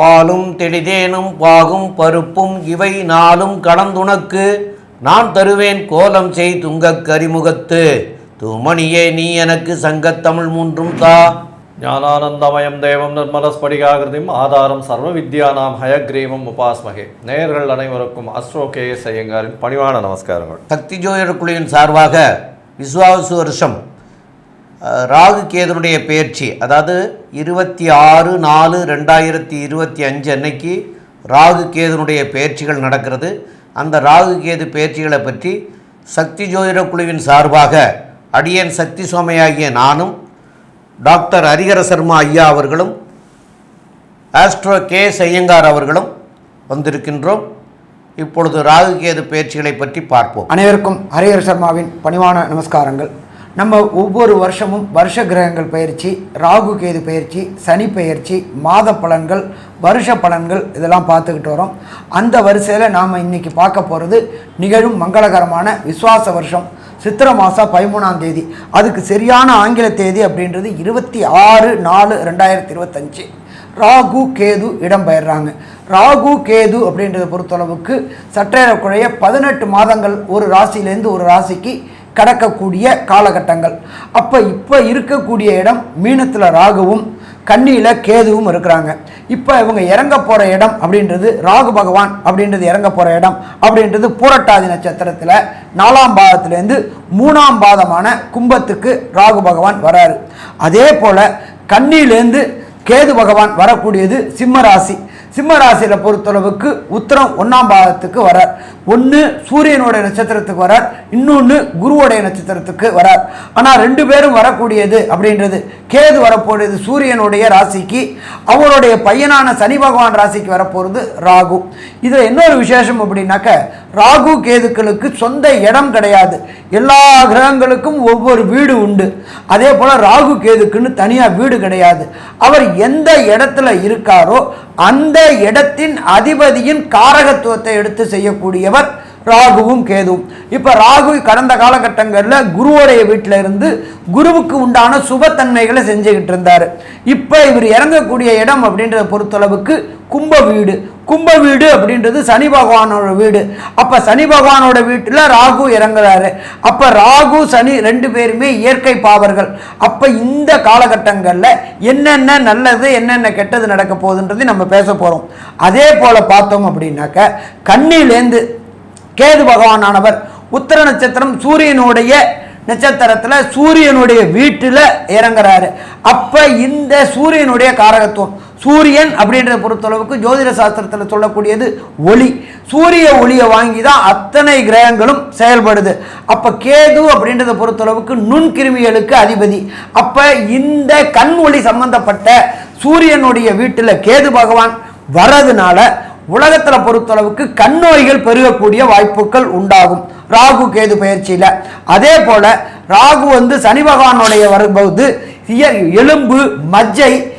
பாலும் தெளிதேனும் பாகும் பருப்பும் இவை நாளும் கலந்துனக்கு நான் தருவேன் கோலம் செய் துங்கக் கரிமுகத்து. தூமணியே நீ எனக்கு சங்கத்தமிழ் மூன்றும் தா. ஞானானந்தமயம் தேவம் நிர்மலஸ்படிகாகிருதிம் ஆதாரம் சர்வ வித்யானாம் ஹயக்ரீவம் உபாஸ்மகே. நேயர்கள் அனைவருக்கும் அஸ்ட்ரோ கே எஸ் ஐயங்காரின் பணிவான நமஸ்காரங்கள். சக்தி ஜோதிடர் குழுவின் சார்பாக விஸ்வாசு வருஷம் ராகு கேதுனுடைய பயிற்சி அதாவது இருபத்தி ஆறு நாலு ரெண்டாயிரத்தி இருபத்தி அஞ்சு அன்னைக்கு ராகு கேதுனுடைய பயிற்சிகள் நடக்கிறது. அந்த ராகு கேது பயிற்சிகளை பற்றி சக்தி ஜோதிட குழுவின் சார்பாக அடியன் சக்தி சோமையாகிய நானும் டாக்டர் ஹரிஹர சர்மா ஐயா அவர்களும் ஆஸ்ட்ரோ கே ஐயங்கார் அவர்களும் வந்திருக்கின்றோம். இப்பொழுது ராகு கேது பயிற்சிகளை பற்றி பார்ப்போம். அனைவருக்கும் ஹரிகர சர்மாவின் பணிவான நமஸ்காரங்கள். நம்ம ஒவ்வொரு வருஷமும் வருஷ கிரகங்கள் பயிற்சி ராகு கேது பயிற்சி சனி பயிற்சி மாத பலன்கள் வருஷ பலன்கள் இதெல்லாம் பார்த்துக்கிட்டு வரோம். அந்த வரிசையில் நாம் இன்னைக்கு பார்க்க போகிறது நிகழும் மங்களகரமான விஸ்வாச வருஷம் சித்திர மாதம் பதிமூணாம் தேதி. அதுக்கு சரியான ஆங்கில தேதி அப்படின்றது இருபத்தி ஆறு நாலு ரெண்டாயிரத்தி இருபத்தஞ்சு. ராகு கேது இடம்பெயர்றாங்க ராகு கேது அப்படின்றத பொறுத்தளவுக்கு சற்றேறக்குறைய பதினெட்டு மாதங்கள் ஒரு ராசியிலேருந்து ஒரு ராசிக்கு கடக்கக்கூடிய காலகட்டங்கள். அப்போ இப்போ இருக்கக்கூடிய இடம் மீனத்தில் ராகுவும் கண்ணியில் கேதுவும் இருக்கிறாங்க. இப்போ இவங்க இறங்க போகிற இடம் அப்படின்றது ராகு பகவான் அப்படின்றது இறங்க போகிற இடம் அப்படின்றது பூரட்டாதி நட்சத்திரத்தில் நாலாம் பாதத்துலேருந்து மூணாம் பாதமான கும்பத்துக்கு ராகு பகவான் வராரு. அதே போல் கண்ணியிலேருந்து கேது பகவான் வரக்கூடியது சிம்ம ராசி. சிம்ம ராசியில் பொறுத்தளவுக்கு உத்தரம் ஒன்றாம் பாகத்துக்கு வரார். ஒன்று சூரியனுடைய நட்சத்திரத்துக்கு வரார். இன்னொன்று குருவுடைய நட்சத்திரத்துக்கு வரார். ஆனால் ரெண்டு பேரும் வரக்கூடியது அப்படின்றது. கேது வரப்போகிறது சூரியனுடைய ராசிக்கு. அவருடைய பையனான சனி பகவான் ராசிக்கு வரப்போகிறது ராகு. இதில் இன்னொரு விசேஷம் அப்படின்னாக்க ராகு கேதுக்களுக்கு சொந்த இடம் கிடையாது. எல்லா கிரகங்களுக்கும் ஒவ்வொரு வீடு உண்டு. அதே போல் ராகு கேதுக்குன்னு தனியாக வீடு கிடையாது. அவர் எந்த இடத்துல இருக்காரோ அந்த இடத்தின் அதிபதியின் காரகத்துவத்தை எடுத்து செய்யக்கூடியவர் ராகுவும் கேதுவும். இப்போ ராகு கடந்த காலகட்டங்களில் குருவோடைய வீட்டில் இருந்து குருவுக்கு உண்டான சுபத்தன்மைகளை செஞ்சுக்கிட்டு இருந்தார். இப்போ இவர் இறங்கக்கூடிய இடம் அப்படின்றத பொறுத்தளவுக்கு கும்ப வீடு. கும்ப வீடு அப்படின்றது சனி பகவானோட வீடு. அப்போ சனி பகவானோட வீட்டில் ராகு இறங்குறாரு. அப்போ ராகு சனி ரெண்டு பேருமே இயற்கை பாவர்கள். அப்போ இந்த காலகட்டங்களில் என்னென்ன நல்லது என்னென்ன கெட்டது நடக்க போகுதுன்றது நம்ம பேச போகிறோம் அதே போல் பார்த்தோம் அப்படின்னாக்க கண்ணிலேருந்து கேது பகவானானவர் உத்தர நட்சத்திரம் சூரியனுடைய நட்சத்திரத்தில் சூரியனுடைய வீட்டில் இறங்குறாரு. அப்போ இந்த சூரியனுடைய காரகத்துவம் சூரியன் அப்படின்றத பொறுத்தளவுக்கு ஜோதிட சாஸ்திரத்தில் சொல்லக்கூடியது ஒளி. சூரிய ஒளியை வாங்கி தான் அத்தனை கிரகங்களும் செயல்படுது. அப்போ கேது அப்படின்றத பொறுத்தளவுக்கு நுண்கிருமிகளுக்கு அதிபதி. அப்போ இந்த கண் ஒளி சம்பந்தப்பட்ட சூரியனுடைய வீட்டில் கேது பகவான் வர்றதுனால உலகத்தில் பொறுத்தளவுக்கு கண் நோய்கள் பெருகக்கூடிய வாய்ப்புகள் உண்டாகும். ராகு கேது பயிற்சியில். அதே போல ராகு வந்து சனி பகவானுடைய வரும்போது இய- எலும்பு மஜ்ஜை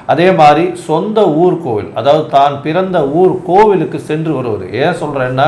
அதே மாதிரி சொந்த ஊர் கோவில் அதாவது தான் பிறந்த ஊர் கோவிலுக்கு சென்று வருவது. ஏன் சொல்கிறேன்னா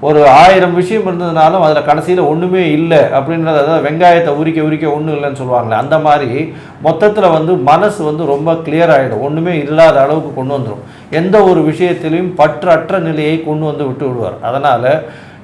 ஒரு ஆயிரம் விஷயம் இருந்ததுனாலும் அதில் கடைசியில் ஒன்றுமே இல்லை அப்படின்றது அதாவது வெங்காயத்தை உரிக்க உரிக்க ஒன்றும் இல்லைன்னு சொல்லுவாங்களே அந்த மாதிரி மொத்தத்தில் வந்து மனசு வந்து ரொம்ப கிளியர் ஆகிடும் ஒன்றுமே இல்லாத அளவுக்கு கொண்டு வந்துடும் எந்த ஒரு விஷயத்திலையும் பற்றற்ற நிலையை கொண்டு வந்து விட்டு விடுவார். அதனால்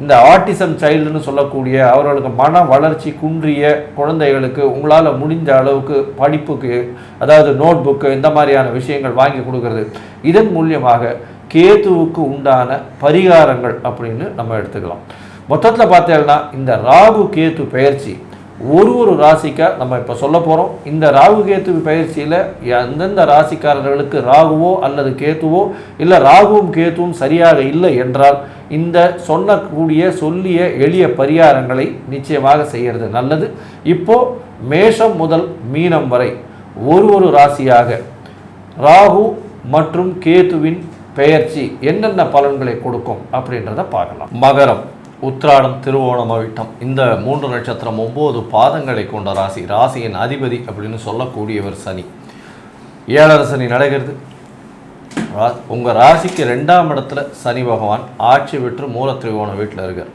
இந்த ஆட்டிசம் சைல்டுன்னு சொல்லக்கூடிய அவர்களுக்கு மன வளர்ச்சி குன்றிய குழந்தைகளுக்கு உங்களால் முடிஞ்ச அளவுக்கு படிப்புக்கு அதாவது நோட் புக்கு இந்த மாதிரியான விஷயங்கள் வாங்கி கொடுக்கறது. இதன் மூலியமாக கேத்துவுக்கு உண்டான பரிகாரங்கள் அப்படின்னு நம்ம எடுத்துக்கலாம். மொத்தத்தில் பார்த்தேன்னா இந்த ராகு கேத்து பயிற்சி. ஒரு ஒரு ராசிக்காக நம்ம இப்போ சொல்ல போகிறோம் இந்த ராகு கேத்து பயிற்சியில் எந்தெந்த ராசிக்காரர்களுக்கு ராகுவோ அல்லது கேத்துவோ இல்லை ராகுவும் கேத்துவும் சரியாக இல்லை என்றால் இந்த சொன்னக்கூடிய சொல்லிய எளிய பரிகாரங்களை நிச்சயமாக செய்கிறது நல்லது. இப்போ மேஷம் முதல் மீனம் வரை ஒரு ஒரு ராசியாக ராகு மற்றும் கேதுவின் பெயர்ச்சி என்னென்ன பலன்களை கொடுக்கும் அப்படின்றத பார்க்கலாம். மகரம் உத்ராடம் திருவோணம் அவிட்டம் இந்த மூன்று நட்சத்திரம் ஒம்பது பாதங்களை கொண்ட ராசி. ராசியின் அதிபதி அப்படின்னு சொல்லக்கூடியவர் சனி. ஏழரசனி நடக்கிறது. உங்கள் ராசிக்கு ரெண்டாம் இடத்துல சனி பகவான் ஆட்சி பெற்று மூல திரிகோண வீட்டில் இருக்கார்.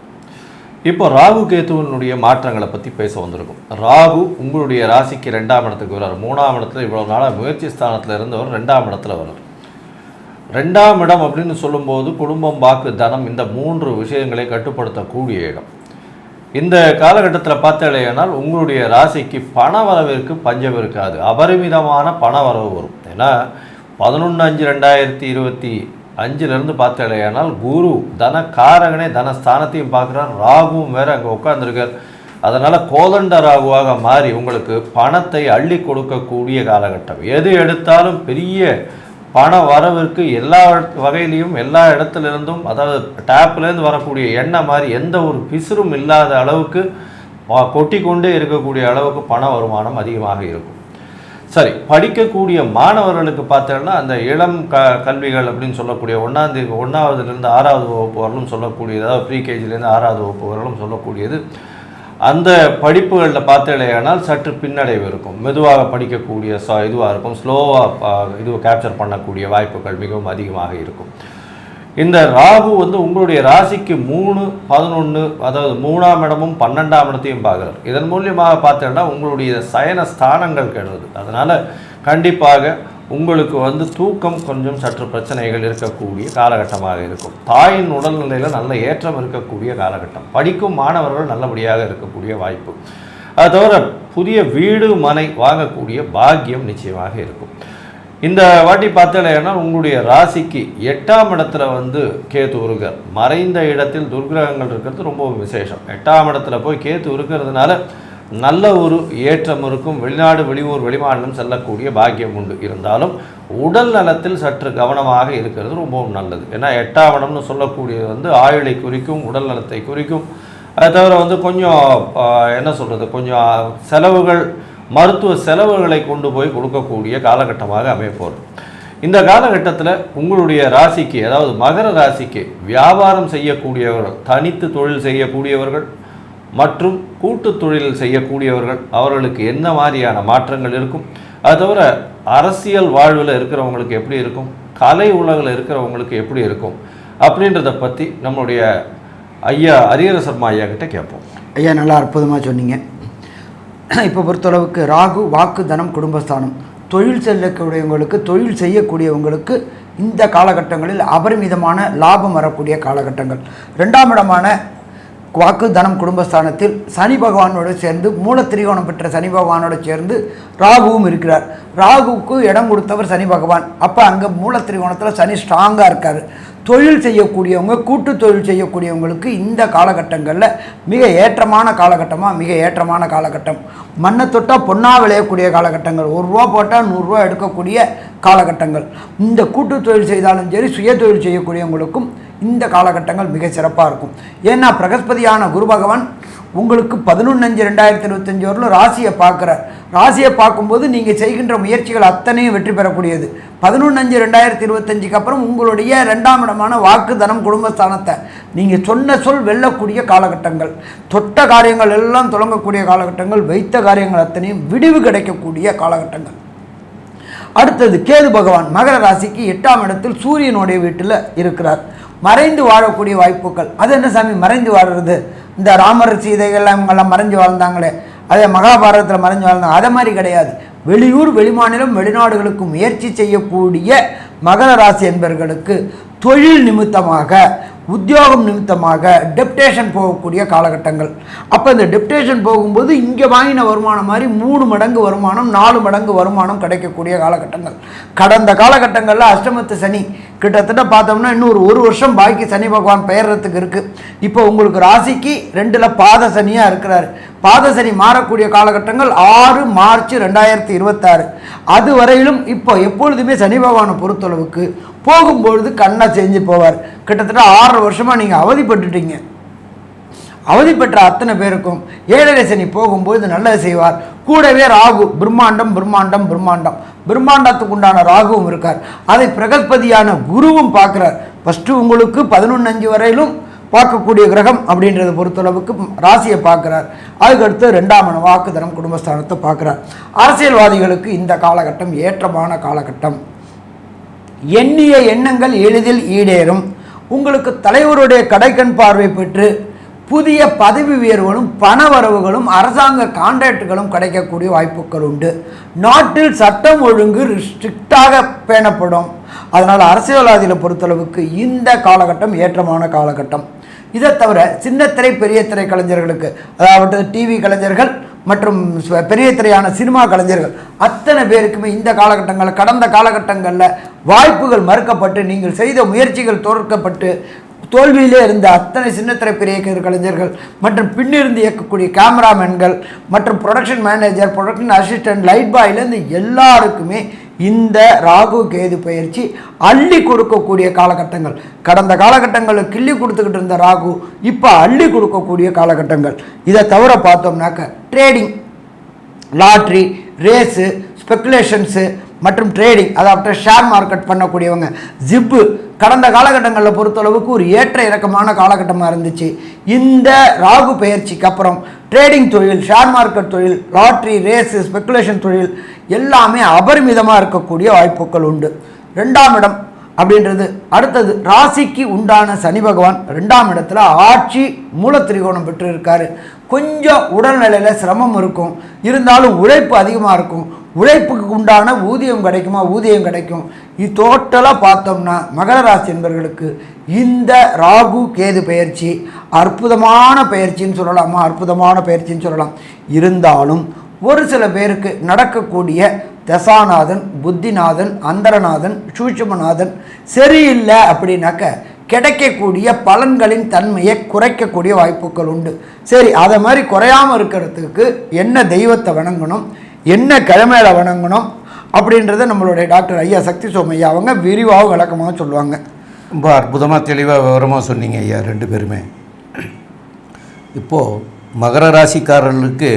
இப்போ ராகு கேத்துவனுடைய மாற்றங்களை பற்றி பேச வந்திருக்கும். ராகு உங்களுடைய ராசிக்கு ரெண்டாம் இடத்துக்கு வர்றார் மூணாம் இடத்துல இவ்வளோ நாளாக முயற்சி ஸ்தானத்தில் இருந்தவர் ரெண்டாம் இடத்துல வர்றார் ரெண்டாம் இடம் அப்படின்னு சொல்லும்போது குடும்பம் வாக்கு தனம் இந்த மூன்று விஷயங்களை கட்டுப்படுத்தக்கூடிய இடம். இந்த காலகட்டத்தில் பார்த்தாலேனால் உங்களுடைய ராசிக்கு பண வரவிற்கு பஞ்சம் இருக்காது. அபரிமிதமான பண வரவு வரும். ஏன்னா பதினொன்று அஞ்சு ரெண்டாயிரத்தி இருபத்தி அஞ்சுலேருந்து பார்த்தாலேயானால் குரு தன காரகனே தனஸ்தானத்தையும் பார்க்குறார். ராகுவும் வேற அங்கே உட்காந்துருக்கார் அதனால் கோதண்ட ராகுவாக மாறி உங்களுக்கு பணத்தை அள்ளி கொடுக்கக்கூடிய காலகட்டம். எது எடுத்தாலும் பெரிய பண வரவிற்கு எல்லா வகையிலையும் எல்லா இடத்துலேருந்தும் அதாவது டேப்லேருந்து வரக்கூடிய எண்ணெய் மாதிரி எந்த ஒரு பிசுறும் இல்லாத அளவுக்கு கொட்டி கொண்டே இருக்கக்கூடிய அளவுக்கு பண வருமானம் அதிகமாக இருக்கும். சரி படிக்கக்கூடிய மாணவர்களுக்கு பார்த்தோம்னா அந்த இளம் க கல்விகள் அப்படின்னு சொல்லக்கூடிய ஒன்றாந்தேதி ஒன்றாவதுலேருந்து ஆறாவது வகுப்பு வரலும் சொல்லக்கூடியது அதாவது ப்ரீகேஜிலேருந்து ஆறாவது வகுப்பு வரலும் சொல்லக்கூடியது. அந்த படிப்புகளில் பார்த்தேனால் சற்று பின்னடைவு இருக்கும். மெதுவாக படிக்கக்கூடிய ச இதுவாக இருக்கும். ஸ்லோவாக இது கேப்சர் பண்ணக்கூடிய வாய்ப்புகள் மிகவும் அதிகமாக இருக்கும். இந்த ராகு வந்து உங்களுடைய ராசிக்கு மூணு பதினொன்று அதாவது மூணாம் இடமும் பன்னெண்டாம் இடத்தையும் பார்க்குறார். இதன் மூலியமாக பார்த்தோன்னா உங்களுடைய சயன ஸ்தானங்கள் கெடுது அதனால் கண்டிப்பாக உங்களுக்கு வந்து தூக்கம் கொஞ்சம் சற்று பிரச்சனைகள் இருக்கக்கூடிய காலகட்டமாக இருக்கும். தாயின் உடல்நிலையில் நல்ல ஏற்றம் இருக்கக்கூடிய காலகட்டம். படிக்கும் மாணவர்கள் நல்லபடியாக இருக்கக்கூடிய வாய்ப்பு. அது தவிர புதிய வீடு மனை வாங்கக்கூடிய பாக்கியம் நிச்சயமாக இருக்கும். இந்த வாட்டி பார்த்தலைன்னா உங்களுடைய ராசிக்கு எட்டாம் இடத்துல வந்து கேத்து உருகர் மறைந்த இடத்தில் துர்கிரகங்கள் இருக்கிறது ரொம்ப விசேஷம். எட்டாம் இடத்துல போய் கேத்து உருக்கிறதுனால நல்ல ஒரு ஏற்றம் இருக்கும். வெளிநாடு வெளியூர் வெளிமாநிலம் செல்லக்கூடிய பாக்கியம் உண்டு. இருந்தாலும் உடல் நலத்தில் சற்று கவனமாக இருக்கிறது ரொம்பவும் நல்லது. ஏன்னா எட்டாம் இடம்னு சொல்லக்கூடியது வந்து ஆயுளை குறிக்கும் உடல் நலத்தை குறிக்கும். அதை தவிர வந்து கொஞ்சம் என்ன சொல்கிறது கொஞ்சம் செலவுகள் மருத்துவ செலவுகளை கொண்டு போய் கொடுக்கக்கூடிய காலகட்டமாக அமைப்போம் இந்த காலகட்டத்தில் உங்களுடைய ராசிக்கு அதாவது மகர ராசிக்கு வியாபாரம் செய்யக்கூடியவர்கள் தனித்து தொழில் செய்யக்கூடியவர்கள் மற்றும் கூட்டு தொழில் செய்யக்கூடியவர்கள் அவர்களுக்கு என்ன மாதிரியான மாற்றங்கள் இருக்கும்? அது தவிர அரசியல் வாழ்வில் இருக்கிறவங்களுக்கு எப்படி இருக்கும்? கலை உலகில் இருக்கிறவங்களுக்கு எப்படி இருக்கும்? அப்படின்றத பற்றி நம்மளுடைய ஐயா ஹரிஹர சர்மா ஐயா கிட்ட கேட்போம். ஐயா நல்லா அற்புதமாக சொன்னீங்க. இப்போ பொறுத்தளவுக்கு ராகு வாக்கு தனம் குடும்பஸ்தானம். தொழில் செல்லக்கூடியவங்களுக்கு தொழில் செய்யக்கூடியவங்களுக்கு இந்த காலகட்டங்களில் அபரிமிதமான லாபம் வரக்கூடிய காலகட்டங்கள். ரெண்டாம் இடமான வாக்கு தனம் குடும்பஸ்தானத்தில் சனி பகவானோடு சேர்ந்து மூல திரிகோணம் பெற்ற சனி பகவானோடு சேர்ந்து ராகுவும் இருக்கிறார். ராகுவுக்கு இடம் கொடுத்தவர் சனி பகவான். அப்போ அங்கே மூல திரிகோணத்தில் சனி ஸ்ட்ராங்காக இருக்கார். தொழில் செய்யக்கூடியவங்க கூட்டு தொழில் செய்யக்கூடியவங்களுக்கு இந்த காலகட்டங்களில் மிக ஏற்றமான காலகட்டமாக மிக ஏற்றமான காலகட்டம். மண்ணை தொட்டால் பொன்னாக விளையக்கூடிய காலகட்டங்கள். ஒரு ரூபா போட்டால் நூறுரூவா எடுக்கக்கூடிய காலகட்டங்கள். இந்த கூட்டு தொழில் செய்தாலும் சரி சுய தொழில் செய்யக்கூடியவங்களுக்கும் இந்த காலகட்டங்கள் மிக சிறப்பாக இருக்கும். ஏன்னா பிரகஸ்பதியான குரு பகவான் உங்களுக்கு பதினொன்று அஞ்சு ரெண்டாயிரத்தி இருபத்தஞ்சி வரலும் ராசியை பார்க்குறார். ராசியை பார்க்கும்போது நீங்கள் செய்கின்ற முயற்சிகள் அத்தனையும் வெற்றி பெறக்கூடியது. பதினொன்று அஞ்சு ரெண்டாயிரத்தி இருபத்தஞ்சுக்கு அப்புறம் உங்களுடைய ரெண்டாம் இடமான வாக்கு தனம் குடும்பஸ்தானத்தை. நீங்கள் சொன்ன சொல் வெல்லக்கூடிய காலகட்டங்கள். தொட்ட காரியங்கள் எல்லாம் தொடங்கக்கூடிய காலகட்டங்கள். வைத்த காரியங்கள் அத்தனையும் விடிவு கிடைக்கக்கூடிய காலகட்டங்கள். அடுத்தது கேது பகவான். மகர ராசிக்கு எட்டாம் இடத்தில் சூரியனுடைய வீட்டில் இருக்கிறார். மறைந்து வாழக்கூடிய வாய்ப்புகள். அது என்ன சாமி? மறைந்து வாழுறது. இந்த ராமர் சீதைகள்லாம் இவங்கெல்லாம் மறைஞ்சு வாழ்ந்தாங்களே. அதே மகாபாரதத்தில் மறைஞ்சு வாழ்ந்தாங்க. அதை மாதிரி கிடையாது. வெளியூர் வெளிமாநிலம் வெளிநாடுகளுக்கு முயற்சி செய்யக்கூடிய மகர ராசி என்பவர்களுக்கு தொழில் நிமித்தமாக உத்தியோகம் நிமித்தமாக டெப்டேஷன் போகக்கூடிய காலகட்டங்கள். அப்போ இந்த டெப்டேஷன் போகும்போது இங்கே வாங்கின வருமானம் மாதிரி மூணு மடங்கு வருமானம் நாலு மடங்கு வருமானம் கிடைக்கக்கூடிய காலகட்டங்கள். கடந்த காலகட்டங்களில் அஷ்டமத்து சனி கிட்டத்தட்ட பார்த்தோம்னா இன்னும் ஒரு ஒரு வருஷம் பாக்கி சனி பகவான் பெயர்றதுக்கு இருக்குது இப்போ உங்களுக்கு ராசிக்கு ரெண்டில் பாத சனியாக இருக்கிறாரு. பாதசனி மாறக்கூடிய காலகட்டங்கள் ஆறு மார்ச் ரெண்டாயிரத்தி இருபத்தாறு. அது வரையிலும் இப்போ எப்பொழுதுமே சனி பகவானை பொறுத்தளவுக்கு போகும்பொழுது கண்ணை செஞ்சு போவார். கிட்டத்தட்ட ஆறரை வருஷமாக நீங்கள் அவதிப்பட்டுட்டீங்க. அவதி பெற்ற அத்தனை பேருக்கும் ஏழரை சனி போகும்போது நல்லது செய்வார். கூடவே ராகு பிரம்மாண்டம் பிரம்மாண்டம் பிரம்மாண்டம். பிரம்மாண்டத்துக்கு உண்டான ராகுவும் இருக்கார். அதை பிரகஸ்பதியான குருவும் பார்க்குறார். ஃபஸ்ட்டு உங்களுக்கு பதினொன்று அஞ்சு வரையிலும் பார்க்கக்கூடிய கிரகம் அப்படின்றத பொறுத்தளவுக்கு ராசியை பார்க்குறார். அதுக்கடுத்து ரெண்டாம் மன வாக்குதரம் குடும்பஸ்தானத்தை பார்க்குறார். அரசியல்வாதிகளுக்கு இந்த காலகட்டம் ஏற்றமான காலகட்டம். எண்ணிய எண்ணங்கள் எளிதில் ஈடேறும். உங்களுக்கு தலைவருடைய கடைக்கண் பார்வை பெற்று புதிய பதவி உயர்வுகளும் பண வரவுகளும் அரசாங்க கான்ட்ராக்டுகளும் கிடைக்கக்கூடிய வாய்ப்புகள் உண்டு. நாட்டில் சட்டம் ஒழுங்கு ஸ்ட்ரிக்டாக பேணப்படும். அதனால் அரசியல்வாதிகளை பொறுத்தளவுக்கு இந்த காலகட்டம் ஏற்றமான காலகட்டம். இதை தவிர சின்னத்திரை பெரிய திரை கலைஞர்களுக்கு அதாவது டிவி கலைஞர்கள் மற்றும் பெரிய திரையான சினிமா கலைஞர்கள் அத்தனை பேருக்குமே இந்த காலகட்டங்களில் கடந்த காலகட்டங்களில் வாய்ப்புகள் மறுக்கப்பட்டு நீங்கள் செய்த முயற்சிகள் தோற்கப்பட்டு தோல்வியிலே இருந்த அத்தனை சின்னத்திரை பெரிய கலைஞர்கள் மற்றும் பின்னிருந்து இயக்கக்கூடிய கேமராமேன்கள் மற்றும் production manager production assistant light பாயிலேருந்து எல்லாருக்குமே இந்த ராகு கேது பயிற்சி அள்ளி கொடுக்கக்கூடிய காலகட்டங்கள். கடந்த காலகட்டங்களில் கிள்ளி கொடுத்துக்கிட்டு இருந்த ராகு இப்போ அள்ளி கொடுக்கக்கூடிய காலகட்டங்கள். இதை தவிர பார்த்தோம்னாக்க ட்ரேடிங் லாட்ரி ரேஸு ஸ்பெக்குலேஷன்ஸு மற்றும் ட்ரேடிங் அதாவது ஷேர் மார்க்கெட் பண்ணக்கூடியவங்க ஜிப்பு கடந்த காலகட்டங்களில் பொறுத்தளவுக்கு ஒரு ஏற்ற இறக்கமான காலகட்டமாக இருந்துச்சு. இந்த ராகு பயிற்சிக்கு அப்புறம் ட்ரேடிங் தொழில் ஷேர் மார்க்கெட் தொழில் லாட்ரி ரேஸு ஸ்பெக்குலேஷன் தொழில் எல்லாமே அபரிமிதமாக இருக்கக்கூடிய வாய்ப்புகள் உண்டு. ரெண்டாம் இடம் அப்படின்றது. அடுத்தது ராசிக்கு உண்டான சனி பகவான் ரெண்டாம் இடத்துல ஆட்சி மூலத்திரிகோணம் பெற்று இருக்காரு கொஞ்சம் உடல்நிலையில் சிரமம் இருக்கும். இருந்தாலும் உழைப்பு அதிகமாக இருக்கும். உழைப்புக்கு உண்டான ஊதியம் கிடைக்குமா? ஊதியம் கிடைக்கும். இது டோட்டலாக பார்த்தோம்னா மகர ராசி என்பர்களுக்கு இந்த ராகு கேது பயிற்சி அற்புதமான பயிற்சின்னு சொல்லலாமா? அற்புதமான பயிற்சின்னு சொல்லலாம். இருந்தாலும் ஒரு சில பேருக்கு நடக்கக்கூடிய தசாநாதன் புத்திநாதன் அந்தரநாதன் சூட்சுமநாதன் சரியில்லை அப்படின்னாக்க கிடைக்கக்கூடிய பலன்களின் தன்மையை குறைக்கக்கூடிய வாய்ப்புகள் உண்டு. சரி அதை மாதிரி குறையாமல் இருக்கிறதுக்கு என்ன தெய்வத்தை வணங்கணும்? என்ன கிழமையில வணங்கணும் அப்படின்றத நம்மளுடைய டாக்டர் ஐயா சக்தி சோமையா அவங்க விரிவாக விளக்கமாக சொல்லுவாங்க. ரொம்ப அற்புதமாக தெளிவாக விவரமாக சொன்னீங்க ஐயா ரெண்டு பேருமே. இப்போது மகர ராசிக்காரர்களுக்கு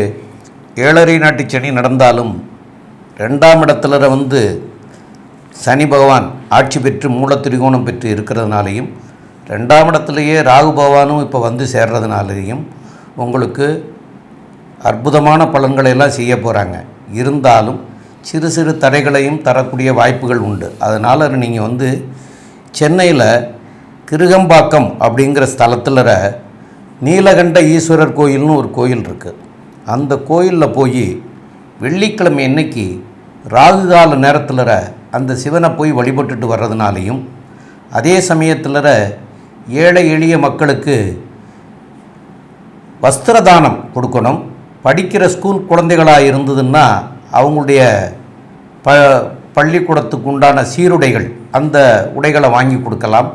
ஏழரை நாட்டு சனி நடந்தாலும் ரெண்டாம் இடத்துல வந்து சனி பகவான் ஆட்சி பெற்று மூல திரிகோணம் பெற்று இருக்கிறதுனாலையும் ரெண்டாம் இடத்துலையே ராகு பகவானும் இப்போ வந்து சேர்றதுனாலையும் உங்களுக்கு அற்புதமான பலன்களை எல்லாம் செய்ய போகிறாங்க இருந்தாலும் சிறு சிறு தடைகளையும் தரக்கூடிய வாய்ப்புகள் உண்டு. அதனால் நீங்கள் வந்து சென்னையில் கிருகம்பாக்கம் அப்படிங்கிற ஸ்தலத்தில் நீலகண்ட ஈஸ்வரர் கோயில்னு ஒரு கோயில் இருக்குது அந்த கோயிலில் போய் வெள்ளிக்கிழமை அன்னைக்கு ராகு கால நேரத்தில் அந்த சிவனை போய் வழிபட்டுட்டு வர்றதுனாலையும் அதே சமயத்தில் ஏழை எளிய மக்களுக்கு வஸ்திரதானம் கொடுக்கணும். படிக்கிற ஸ்கூல் குழந்தைகளாக இருந்ததுன்னா அவங்களுடைய ப பள்ளிக்கூடத்துக்கு உண்டான சீருடைகள் அந்த உடைகளை வாங்கி கொடுக்கலாம்.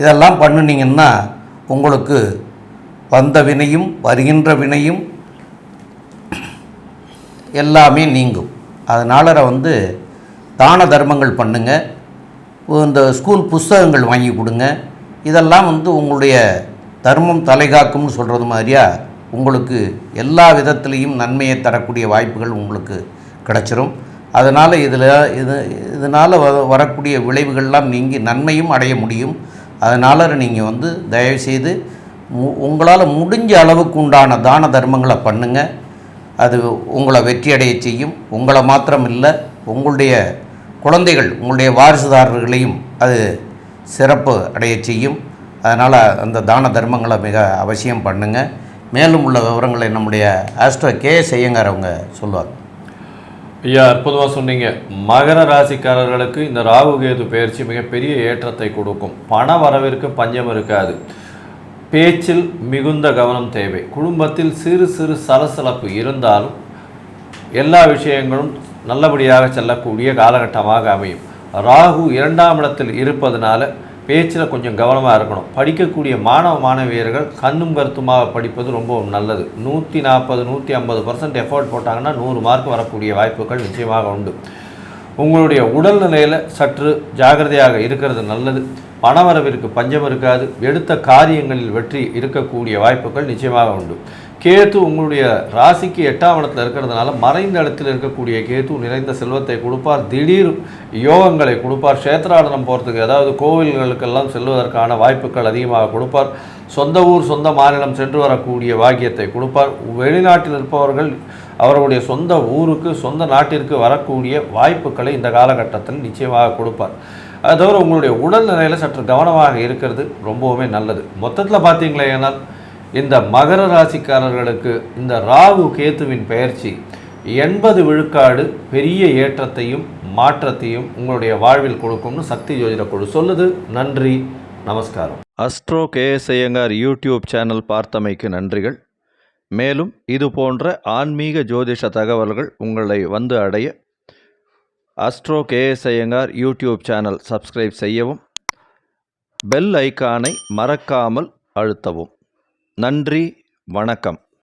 இதெல்லாம் பண்ணுனீங்கன்னா உங்களுக்கு வந்த வினையும் வருகின்ற வினையும் எல்லாமே நீங்கும். அதனால் வந்து தான தர்மங்கள் பண்ணுங்கள் இந்த ஸ்கூல் புஸ்தகங்கள் வாங்கி கொடுங்க. இதெல்லாம் வந்து உங்களுடைய தர்மம் தலைகாக்கும்னு சொல்கிறது மாதிரியா உங்களுக்கு எல்லா விதத்துலேயும் நன்மையை தரக்கூடிய வாய்ப்புகள் உங்களுக்கு கிடச்சிரும். அதனால் இதில் இது இதனால் வ வரக்கூடிய விளைவுகள்லாம் நீங்கள் நன்மையும் அடைய முடியும். அதனால் நீங்கள் வந்து தயவுசெய்து மு- உங்களால் முடிஞ்ச அளவுக்கு உண்டான தான தர்மங்களை பண்ணுங்கள் அது உங்களை வெற்றி அடைய செய்யும். உங்களை மாத்திரம் இல்லை உங்களுடைய குழந்தைகள் உங்களுடைய வாரிசுதாரர்களையும் அது சிறப்பு அடைய செய்யும். அதனால் அந்த தான தர்மங்களை மிக அவசியம் பண்ணுங்கள் மேலும் உள்ள விவரங்களை நம்முடைய ஆஸ்ட்ரோ கே செய்யங்கார் அவங்க சொல்லுவார். ஐயா அற்புதமாக சொன்னீங்க. மகர ராசிக்காரர்களுக்கு இந்த ராகு கேது பயிற்சி மிகப்பெரிய ஏற்றத்தை கொடுக்கும். பண வரவிற்கு பஞ்சம் இருக்காது. பேச்சில் மிகுந்த கவனம் தேவை. குடும்பத்தில் சிறு சிறு சலசலப்பு இருந்தாலும் எல்லா விஷயங்களும் நல்லபடியாக செல்லக்கூடிய காலகட்டமாக அமையும். ராகு இரண்டாம் இடத்தில் இருப்பதனால பேச்சில் கொஞ்சம் கவனமாக இருக்கணும். படிக்கக்கூடிய மாணவ மாணவியர்கள் கண்ணும் கருத்துமாக படிப்பது ரொம்ப நல்லது. நூற்றி நாற்பது நூற்றி ஐம்பது பர்சன்ட் எஃபோர்ட் போட்டாங்கன்னா நூறு மார்க் வரக்கூடிய வாய்ப்புகள் நிச்சயமாக உண்டு. உங்களுடைய உடல்நிலையில் சற்று ஜாகிரதையாக இருக்கிறது நல்லது. பணவரவிற்கு பஞ்சம் இருக்காது. எடுத்த காரியங்களில் வெற்றி இருக்கக்கூடிய வாய்ப்புகள் நிச்சயமாக உண்டு. கேது உங்களுடைய ராசிக்கு எட்டாம் இடத்துல இருக்கிறதுனால மறைந்த இடத்தில் இருக்கக்கூடிய கேது நிறைந்த செல்வத்தை கொடுப்பார். திடீர் யோகங்களை கொடுப்பார். கஷேத்ராடனம் போகிறதுக்கு அதாவது கோவில்களுக்கெல்லாம் செல்வதற்கான வாய்ப்புகள் அதிகமாக கொடுப்பார். சொந்த ஊர் சொந்த மாநிலம் சென்று வரக்கூடிய பாக்கியத்தை கொடுப்பார். வெளிநாட்டில் இருப்பவர்கள் அவர்களுடைய சொந்த ஊருக்கு சொந்த நாட்டிற்கு வரக்கூடிய வாய்ப்புகளை இந்த காலகட்டத்தில் நிச்சயமாக கொடுப்பார். அது தவிர உங்களுடைய உடல்நிலையில் சற்று கவனமாக இருக்கிறது ரொம்பவுமே நல்லது. மொத்தத்தில் பார்த்தீங்களே ஏன்னால் இந்த மகர ராசிக்காரர்களுக்கு இந்த ராகு கேத்துவின் பெயர்ச்சி எண்பது விழுக்காடு பெரிய ஏற்றத்தையும் மாற்றத்தையும் உங்களுடைய வாழ்வில் கொடுக்கும்னு சக்தி ஜோதிட குழு சொல்லுது. நன்றி. நமஸ்காரம். Astro KS Iyengar YouTube channel பார்த்தமைக்கு நன்றிகள். மேலும் இது போன்ற ஆன்மீக ஜோதிஷ தகவல்கள் உங்களை வந்து அடைய Astro KS Iyengar YouTube channel subscribe செய்யவும் பெல் ஐகானை மறக்காமல் அழுத்தவும். நன்றி வணக்கம்.